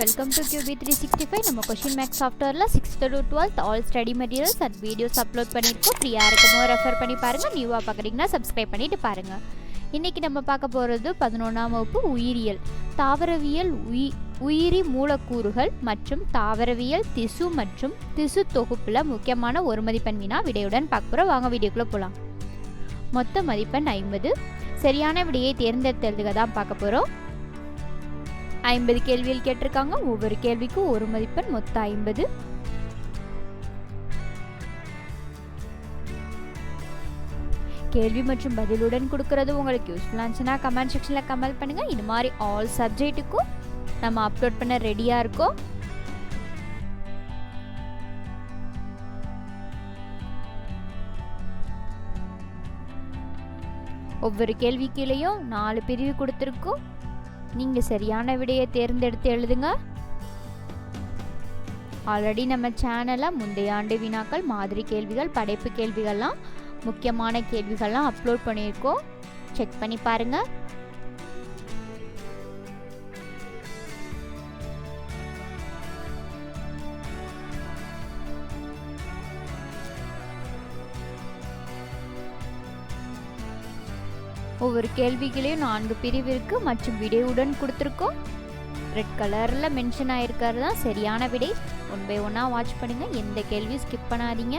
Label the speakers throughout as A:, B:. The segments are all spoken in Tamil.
A: Welcome to QB three sixty five நம்ம கொஷின் மேக்ஸ் சாஃப்ட்வேரில் sixth to twelfth all study materials and videos upload பண்ணியிருக்கோம். ஃப்ரீயாக இருக்கணும் ரெஃபர் பண்ணி பாருங்கள் நியூவாக பார்க்குறீங்கன்னா சப்ஸ்கிரைப் பண்ணிட்டு பாருங்கள் இன்றைக்கி நம்ம பார்க்க போகிறது பதினொன்றாம் வகுப்பு உயிரியல். தாவரவியல் உயி உயிரி மூலக்கூறுகள் மற்றும் தாவரவியல் திசு மற்றும் திசு தொகுப்பில் முக்கியமான ஒரு மதிப்பெண் வினா விடையுடன் பார்க்க போகிறோம் வாங்க வீடியோக்குள்ளே போகலாம் மொத்த மதிப்பெண் ஐம்பது. சரியான விடையை தேர்ந்தெடுத்ததுக்கு தான் பார்க்க போகிறோம் ஐம்பது கேள்விகள் கேட்டிருக்காங்க. ஒவ்வொரு கேள்விக்கும் ஒரு மதிப்பெண் மொத்தம் ஐம்பது. கேள்வி மற்றும் பதிலுடன் கொடுக்கறது உங்களுக்கு யூஸ்ஃபுல்லாக இருந்துச்சுன்னா கமெண்ட் செக்ஷனில் கமெண்ட் பண்ணுங்கள் இது மாதிரி ஆல் சப்ஜெக்ட்டுக்கும் நம்ம அப்லோட் பண்ண ரெடியாக இருக்கோம். ஒவ்வொரு கேள்விக்கிலையும் நாலு பிரிவு கொடுத்துருக்கோம். நீங்கள் சரியான விடையை தேர்ந்தெடுத்து எழுதுங்க. ஆல்ரெடி நம்ம சேனலில் முந்தைய ஆண்டு வினாக்கள் மாதிரி கேள்விகள் படைப்பு கேள்விகள்லாம் முக்கியமான கேள்விகள்லாம் அப்லோட் பண்ணியிருக்கோம். செக் பண்ணி பாருங்கள் ஒவ்வொரு கேள்விகளையும் நான்கு பிரிவு மற்றும் விடையுடன் கொடுத்துருக்கோம். ரெட் கலரில் மென்ஷன் ஆயிருக்கிறது தான். சரியான விடை. ஒன் பை ஒன்னாக வாட்ச் பண்ணுங்க. எந்த கேள்வியும் ஸ்கிப் பண்ணாதீங்க.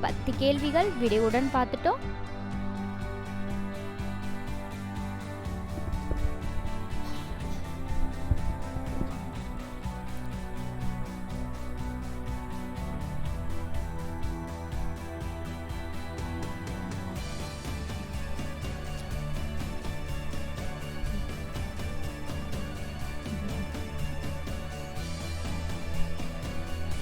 A: பத்து கேள்விகள் விடையுடன் பார்த்துட்டோம்.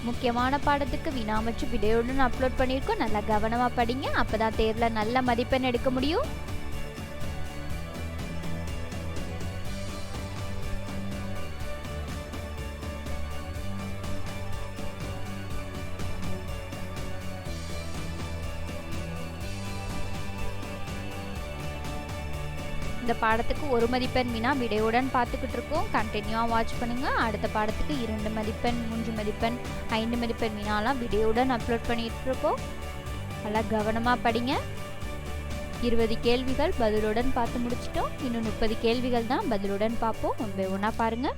A: முக்கியமான பாடத்துக்கு வினாமச்சு மற்றும் விடையுடன் அப்லோட் பண்ணியிருக்கோம். நல்லா கவனமாக படிங்க. அப்போ தான் தேர்வில் நல்ல மதிப்பெண் எடுக்க முடியும். இந்த பாடத்துக்கு ஒரு மதிப்பெண் வினா விடையுடன் பார்த்துக்கிட்டு இருக்கோம் கண்டினியூவாக வாட்ச் பண்ணுங்கள் அடுத்த பாடத்துக்கு இரண்டு மதிப்பெண் மூன்று மதிப்பெண் ஐந்து மதிப்பெண் வினாலாம் விடையுடன் அப்லோட் பண்ணிட்டு இருக்கோம் நல்லா கவனமாக படிங்க. இருபது கேள்விகள் பதிலுடன் பார்த்து முடிச்சிட்டோம். இன்னும் முப்பது கேள்விகள் தான் பதிலுடன் பார்ப்போம். ஒன் பை ஒன்றா பாருங்கள்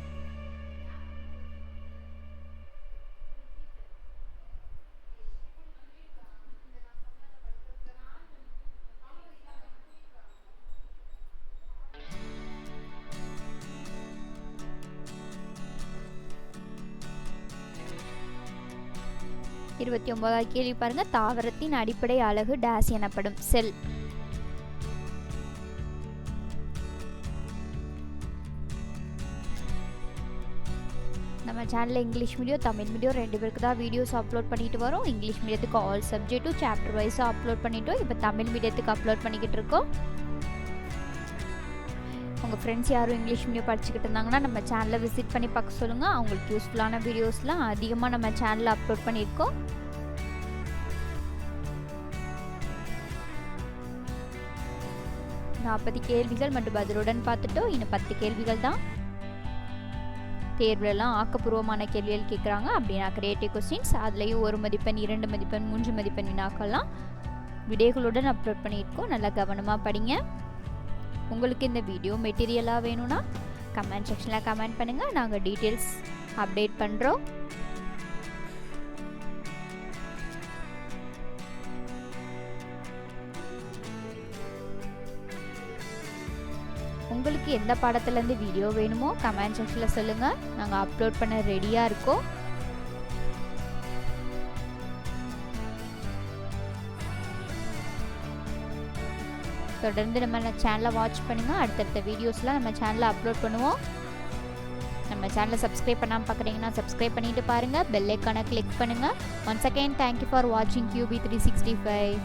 A: இருபத்தி ஒன்பதாவது கேள்வி பாருங்க. தாவரத்தின் அடிப்படை அழகு டேஸ் எனப்படும் செல் நம்ம சேனலில் இங்கிலீஷ் மீடியம் தமிழ் மீடியம் ரெண்டு பேருக்கு தான் வீடியோஸ் அப்லோட் பண்ணிட்டு வரோம். இங்கிலீஷ் மீடியத்துக்கு ஆல் சப்ஜெக்ட்டும் சாப்டர் வைஸும் அப்லோட் பண்ணிட்டோம். இப்போ தமிழ் மீடியத்துக்கு அப்லோட் பண்ணிக்கிட்டு இருக்கோம். உங்கள் ஃப்ரெண்ட்ஸ் யாரும் இங்கிலீஷ் மீடியம் படிச்சுக்கிட்டு இருந்தாங்கன்னா நம்ம சேனலை விசிட் பண்ணி பார்க்க சொல்லுங்கள் அவங்களுக்கு யூஸ்ஃபுல்லான வீடியோஸ்லாம் அதிகமாக நம்ம சேனலில் அப்லோட் பண்ணியிருக்கோம். நாற்பது கேள்விகள் மற்றும் பதிலுடன் பார்த்துட்டோம். இன்னும் பத்து கேள்விகள் தான். தேர்வுலலாம் ஆக்கப்பூர்வமான கேள்விகள் கேட்குறாங்க அப்படின்னா கிரியேட்டிவ் கொஸ்டின்ஸ் அதுலேயும் ஒரு மதிப்பெண் இரண்டு மதிப்பெண் மூன்று மதிப்பெண் வினாக்கள்லாம் விடைகளுடன் அப்லோட் பண்ணியிருக்கோம். நல்லா கவனமாக படிங்க. உங்களுக்கு இந்த வீடியோ மெட்டீரியலாக வேணும்னா கமெண்ட் செக்ஷனில் கமெண்ட் பண்ணுங்கள் நாங்கள் டீட்டெயில்ஸ் அப்டேட் பண்ணுறோம் உங்களுக்கு எந்த பாடத்துலேருந்து வீடியோ வேணுமோ கமெண்ட் செக்ஷனில் சொல்லுங்கள் நாங்கள் அப்லோட் பண்ண ரெடியாக இருக்கோம். தொடர்ந்து நம்ம சேனலை வாட்ச் பண்ணுங்கள் அடுத்தடுத்த வீடியோஸ்லாம் நம்ம சேனலில் அப்லோட் பண்ணுவோம். நம்ம சேனலை சப்ஸ்கிரைப் பண்ணாமல் பார்க்குறீங்கன்னா சப்ஸ்கிரைப் பண்ணிட்டு பாருங்கள் பெல் ஐக்கானை கிளிக் பண்ணுங்கள் once again thank you for வாட்சிங் கியூபி த்ரீ சிக்ஸ்டி ஃபைவ்